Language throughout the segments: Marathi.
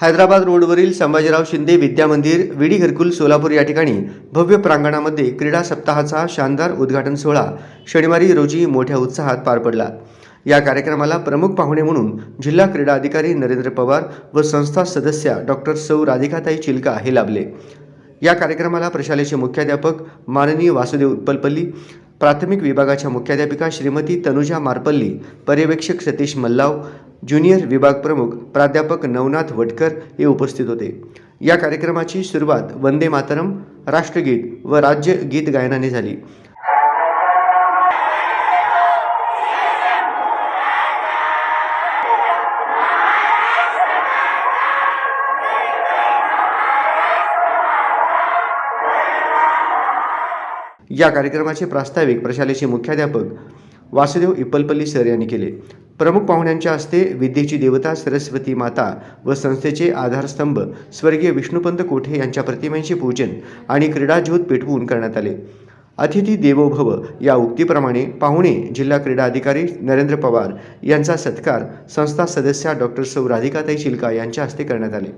हैदराबाद रोडवरील संभाजीराव शिंदे विद्या मंदिर विडी घरकुल सोलापूर या ठिकाणी भव्य प्रांगणामध्ये क्रीडा सप्ताहाचा शानदार उद्घाटन सोहळा शनिवारी रोजी मोठ्या उत्साहात पार पडला. या कार्यक्रमाला प्रमुख पाहुणे म्हणून जिल्हा क्रीडा अधिकारी नरेंद्र पवार व संस्था सदस्या डॉक्टर सौ राधिकाताई चिलका हे लाभले. या कार्यक्रमाला प्रशालेचे मुख्याध्यापक माननीय वासुदेव उत्पलपल्ली प्राथमिक विभागाच्या मुख्याध्यापिका श्रीमती तनुजा मारपल्ली पर्यवेक्षक सतीश मल्लाव ज्युनियर विभाग प्रमुख प्राध्यापक नवनाथ वटकर हे उपस्थित होते. या कार्यक्रमाची सुरुवात वंदे मातरम राष्ट्रगीत व राज्य गीत गायनाने झाली. या कार्यक्रमाचे प्रास्ताविक प्रशालेचे मुख्याध्यापक वासुदेव इप्पलपल्ली सर यांनी केले. प्रमुख पाहुण्यांच्या हस्ते विद्येची देवता सरस्वती माता व संस्थेचे आधारस्तंभ स्वर्गीय विष्णुपंत कोठे यांच्या प्रतिमेचे पूजन आणि क्रीडाज्योत पेटवून करण्यात आले. अतिथी देवो भव या उक्तीप्रमाणे पाहुणे जिल्हा क्रीडा अधिकारी नरेंद्र पवार यांचा सत्कार संस्था सदस्या डॉक्टर सौ राधिकाताई शिल्का यांच्या हस्ते करण्यात आले.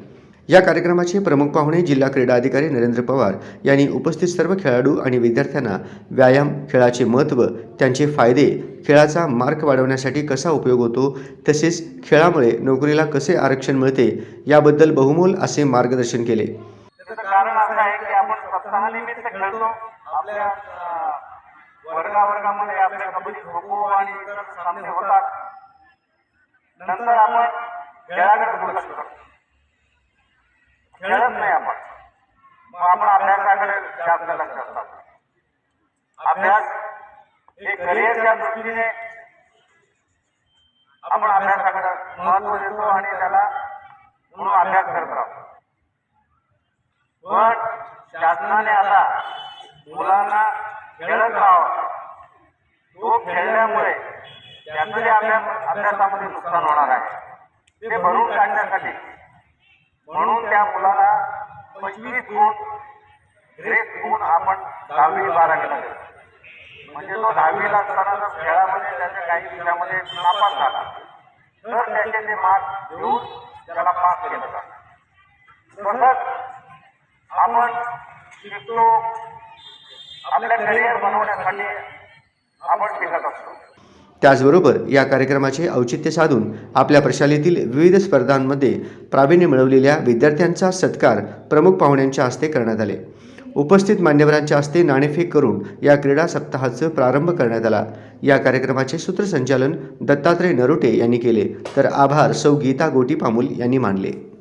या कार्यक्रमाचे प्रमुख पाहुणे जिल्हा क्रीडा अधिकारी नरेंद्र पवार यांनी उपस्थित सर्व खेळाडू आणि विद्यार्थ्यांना व्यायाम खेळाचे महत्त्व त्यांचे फायदे खेळाचा मार्क वाढवण्यासाठी कसा उपयोग होतो तसेच खेळामुळे नोकरीला कसे आरक्षण मिळते याबद्दल बहुमोल असे मार्गदर्शन केले. आपण खेळतो नाही आपण. मग आपण अभ्यासाकडे जास्त लक्ष असतात अभ्यास हे करिअरच्या दृष्टीने आपण अभ्यासाकडे महत्त्व देतो आणि त्याला म्हणून अभ्यास करत राहतो पण शासनाने आता मुलांना खेळत राहावं. तो खेळल्यामुळे त्यांचं जे अभ्यास अभ्यासामध्ये नुकसान होणार आहे. ते भरून काढण्यासाठी म्हणून त्या मुलाला पंचवीस गुण ग्रेस गुण आपण दहावी बारावीला देतो. म्हणजे तो दहावीला असताना जर खेळामध्ये त्याच्या काही विषयामध्ये नापास झाला तर त्याचे ते मार्क घेऊन त्याला पास केलं जातं तसंच आपण शिकलो आपल्या करिअर बनवण्यासाठी आपण शिकत असतो त्याचबरोबर या कार्यक्रमाचे औचित्य साधून आपल्या प्रशालेतील विविध स्पर्धांमध्ये प्रावीण्य मिळवलेल्या विद्यार्थ्यांचा सत्कार प्रमुख पाहुण्यांच्या हस्ते करण्यात आले. उपस्थित मान्यवरांच्या हस्ते नाणेफेक करून या क्रीडा सप्ताहाचं प्रारंभ करण्यात आला. या कार्यक्रमाचे सूत्रसंचालन दत्तात्रय नरोटे यांनी केले. तर आभार सौ गीता गोटी पामुल यांनी मानले.